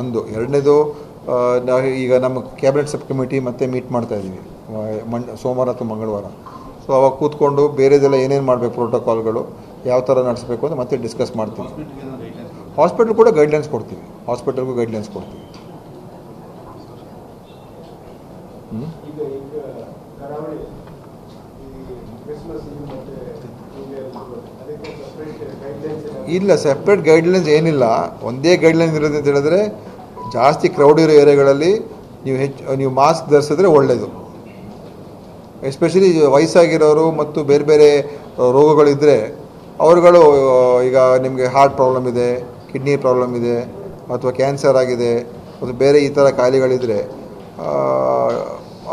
ಒಂದು, ಎರಡನೇದು ನಾವು ಈಗ ನಮ್ಮ ಕ್ಯಾಬಿನೆಟ್ ಸಬ್ ಕಮಿಟಿ ಮತ್ತೆ ಮೀಟ್ ಮಾಡ್ತಾ ಇದ್ದೀವಿ. ಮಂಡ್ ಸೋಮವಾರ ಅಥವಾ ಮಂಗಳವಾರ. ಸೊ ಅವಾಗ ಕೂತ್ಕೊಂಡು ಬೇರೆದೆಲ್ಲ ಏನೇನು ಮಾಡಬೇಕು ಪ್ರೋಟೋಕಾಲ್ಗಳು ಯಾವ ಥರ ನಡೆಸಬೇಕು ಅಂತ ಮತ್ತೆ ಡಿಸ್ಕಸ್ ಮಾಡ್ತೀವಿ. ಹಾಸ್ಪಿಟಲ್ ಕೂಡ ಗೈಡ್ಲೈನ್ಸ್ ಕೊಡ್ತೀವಿ. ಹಾಸ್ಪಿಟಲ್ಗೂ ಗೈಡ್ಲೈನ್ಸ್ ಕೊಡ್ತೀವಿ. ಹ್ಮ್? ಇಲ್ಲ ಸೆಪ್ರೇಟ್ ಗೈಡ್ಲೈನ್ಸ್ ಏನಿಲ್ಲ. ಒಂದೇ ಗೈಡ್ಲೈನ್ಸ್ ಇರೋದು ಅಂತ ಹೇಳಿದ್ರೆ, ಜಾಸ್ತಿ ಕ್ರೌಡ್ ಇರೋ ಏರಿಯಾಗಳಲ್ಲಿ ನೀವು ಹೆಚ್ಚು, ನೀವು ಮಾಸ್ಕ್ ಧರಿಸಿದ್ರೆ ಒಳ್ಳೆಯದು ಎಸ್ಪೆಷಲಿ ವಯಸ್ಸಾಗಿರೋರು ಮತ್ತು ಬೇರೆ ಬೇರೆ ರೋಗಗಳಿದ್ದರೆ ಅವರುಗಳು, ಈಗ ನಿಮಗೆ ಹಾರ್ಟ್ ಪ್ರಾಬ್ಲಮ್ ಇದೆ ಕಿಡ್ನಿ ಪ್ರಾಬ್ಲಮ್ ಇದೆ, ಅಥವಾ ಕ್ಯಾನ್ಸರ್ ಆಗಿದೆ ಮತ್ತು ಬೇರೆ ಈ ಥರ ಕಾಯಿಲೆಗಳಿದ್ದರೆ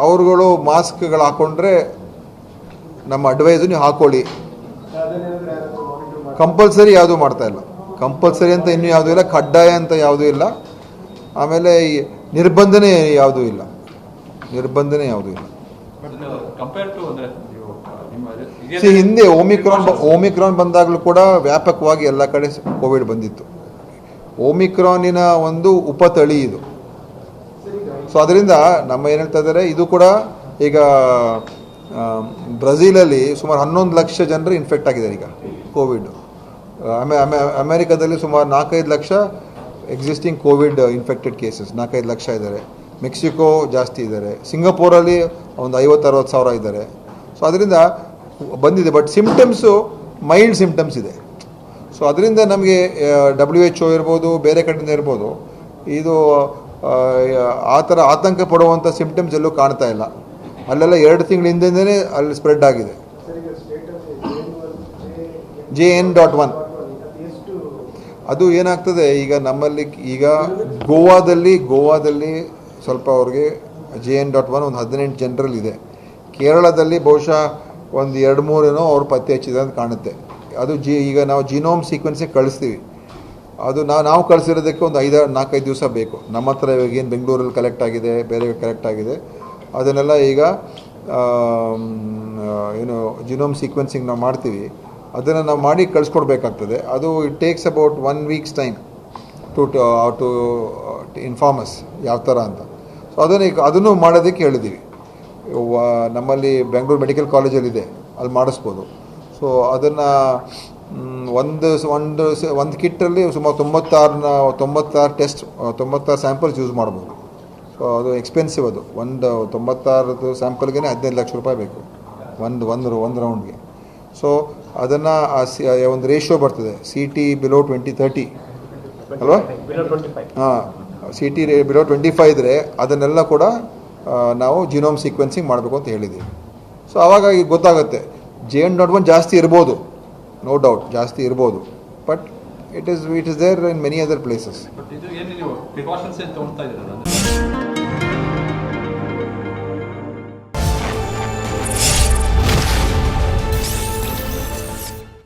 ಅವರುಗಳು ಮಾಸ್ಕ್ಗಳು ಹಾಕ್ಕೊಂಡ್ರೆ ನಮ್ಮ ಅಡ್ವೈಸು ನೀವು ಹಾಕ್ಕೊಳ್ಳಿ ಕಂಪಲ್ಸರಿ ಯಾವುದೂ ಮಾಡ್ತಾ ಇಲ್ಲ. ಕಂಪಲ್ಸರಿ ಅಂತ ಇನ್ನೂ ಯಾವುದೂ ಇಲ್ಲ ಕಡ್ಡಾಯ ಅಂತ ಯಾವುದೂ ಇಲ್ಲ. ಆಮೇಲೆ ನಿರ್ಬಂಧನೆ ಯಾವುದೂ ಇಲ್ಲ. ನಿರ್ಬಂಧನೆ ಯಾವುದೂ ಇಲ್ಲ. ಹಿರಿಯರ- ಹಿಂದೆ ಓಮಿಕ್ರಾನ್ ಬ- ಓಮಿಕ್ರಾನ್ ಬಂದಾಗಲೂ ಕೂಡ ವ್ಯಾಪಕವಾಗಿ ಎಲ್ಲ ಕಡೆ ಕೋವಿಡ್ ಬಂದಿತ್ತು. ಓಮಿಕ್ರಾನಿನ ಒಂದು ಉಪತಳಿ ಇದು. ಸೊ ಅದರಿಂದ ನಮ್ಮ ಏನು ಹೇಳ್ತಾ ಇದ್ದಾರೆ ಇದು ಕೂಡ ಈಗ ಬ್ರೆಜಿಲಲ್ಲಿ ಸುಮಾರು ಹನ್ನೊಂದು ಲಕ್ಷ ಜನರು ಇನ್ಫೆಕ್ಟ್ ಆಗಿದ್ದಾರೆ ಈಗ ಕೋವಿಡ್ ಅಮೆರಿಕದಲ್ಲಿ ಸುಮಾರು ನಾಲ್ಕೈದು lakh existing Covid infected cases ನಾಲ್ಕೈದು ಲಕ್ಷ ಇದ್ದಾರೆ ಮೆಕ್ಸಿಕೋ ಜಾಸ್ತಿ ಇದ್ದಾರೆ ಸಿಂಗಪೂರಲ್ಲಿ ಒಂದು ಐವತ್ತು ಅರವತ್ತು ಸಾವಿರ ಇದ್ದಾರೆ ಸೊ ಅದರಿಂದ ಬಂದಿದೆ ಬಟ್ ಸಿಮ್ಟಮ್ಸು ಮೈಲ್ಡ್ ಸಿಮ್ಟಮ್ಸ್ ಇದೆ. ಸೊ ಅದರಿಂದ ನಮಗೆ ಡಬ್ಲ್ಯೂ ಎಚ್ ಒ ಇರ್ಬೋದು ಬೇರೆ ಕಡೆಯಿಂದ ಇರ್ಬೋದು ಇದು ಆ, ಥರ ಆತಂಕ ಪಡುವಂಥ ಸಿಮ್ಟಮ್ಸ್ ಎಲ್ಲೂ ಕಾಣ್ತಾ ಇಲ್ಲ. ಅಲ್ಲೆಲ್ಲ ಎರಡು ತಿಂಗಳ ಅಲ್ಲಿ ಸ್ಪ್ರೆಡ್ ಆಗಿದೆ. ಜೆ ಎನ್ ಡಾಟ್ ಒನ್ ಅದು ಏನಾಗ್ತದೆ, ಈಗ ನಮ್ಮಲ್ಲಿ, ಈಗ ಗೋವಾದಲ್ಲಿ ಗೋವಾದಲ್ಲಿ ಸ್ವಲ್ಪ ಅವ್ರಿಗೆ ಜೆ ಎನ್ ಡಾಟ್ ಒನ್ ಒಂದು ಹದಿನೆಂಟು ಜನರಲ್ಲಿ ಇದೆ. ಕೇರಳದಲ್ಲಿ ಬಹುಶಃ ಒಂದು ಎರಡು ಮೂರೇನೋ ಅವ್ರು ಪತ್ತೆ ಹಚ್ಚಿದೆ ಅಂತ ಕಾಣುತ್ತೆ. ಅದು ಜಿ, ಈಗ ನಾವು ಜಿನೋಮ್ ಸೀಕ್ವೆನ್ಸಿಗೆ ಕಳಿಸ್ತೀವಿ. ಅದು ನಾವು ನಾವು ಕಳಿಸಿರೋದಕ್ಕೆ ಒಂದು ಐದಾರು ನಾಲ್ಕೈದು ದಿವಸ ಬೇಕು. ನಮ್ಮ ಹತ್ರ ಇವಾಗ ಏನು ಬೆಂಗಳೂರಲ್ಲಿ ಕಲೆಕ್ಟ್ ಆಗಿದೆ, ಬೇರೆ ಕಲೆಕ್ಟ್ ಆಗಿದೆ. ಅದನ್ನೆಲ್ಲ ಈಗ ಏನು ಜಿನೋಮ್ ಸೀಕ್ವೆನ್ಸಿಂಗ್ ನಾವು ಮಾಡ್ತೀವಿ. ಅದನ್ನು ನಾವು ಮಾಡಿ ಕಳಿಸ್ಕೊಡ್ಬೇಕಾಗ್ತದೆ. ಅದು it takes about one weeks time to to inform us ಯಾವ ಥರ ಅಂತ. ಸೊ ಅದನ್ನು ಈಗ ಅದನ್ನು ಮಾಡೋದಕ್ಕೆ ಹೇಳಿದ್ದೀವಿ ನಮ್ಮಲ್ಲಿ ಬೆಂಗಳೂರು ಮೆಡಿಕಲ್ ಕಾಲೇಜಲ್ಲಿದೆ ಅಲ್ಲಿ ಮಾಡಿಸ್ಬೋದು. ಸೊ ಅದನ್ನು ಒಂದು ಒಂದು ಒಂದು ಕಿಟ್ಟಲ್ಲಿ ಸುಮಾರು ತೊಂಬತ್ತಾರನ್ನ ತೊಂಬತ್ತಾರು ಟೆಸ್ಟ್ ತೊಂಬತ್ತಾರು ಸ್ಯಾಂಪಲ್ಸ್ ಯೂಸ್ ಮಾಡ್ಬೋದು. ಸೊ ಅದು ಎಕ್ಸ್ಪೆನ್ಸಿವ್ ಅದು. ಒಂದು ತೊಂಬತ್ತಾರದು ಸ್ಯಾಂಪಲ್ಗೆ ಹದಿನೈದು ಲಕ್ಷ ರೂಪಾಯಿ ಬೇಕು. ಒಂದು ಒಂದು ಒಂದು ರೌಂಡ್ಗೆ ಸೊ ಅದನ್ನು ಆ ಸಿ ಒಂದು ರೇಷಿಯೋ ಬರ್ತದೆ. C T below twenty thirty ಅಲ್ವಾ? ಹಾಂ. ಸಿ ಟಿ ರೇ ಬಿಲೋ ಟ್ವೆಂಟಿ ಫೈವ್ ಇದ್ದರೆ ಅದನ್ನೆಲ್ಲ ಕೂಡ ನಾವು ಜಿನೋಮ್ ಸೀಕ್ವೆನ್ಸಿಂಗ್ ಮಾಡಬೇಕು ಅಂತ ಹೇಳಿದ್ದೀವಿ. ಸೊ ಆವಾಗ ಈಗ ಗೊತ್ತಾಗುತ್ತೆ. ಜೆ ಎನ್ ಡಾಟ್ ಒನ್ ಜಾಸ್ತಿ ಇರ್ಬೋದು. ನೋ ಡೌಟ್ ಜಾಸ್ತಿ ಇರ್ಬೋದು. But it is it is there in many other places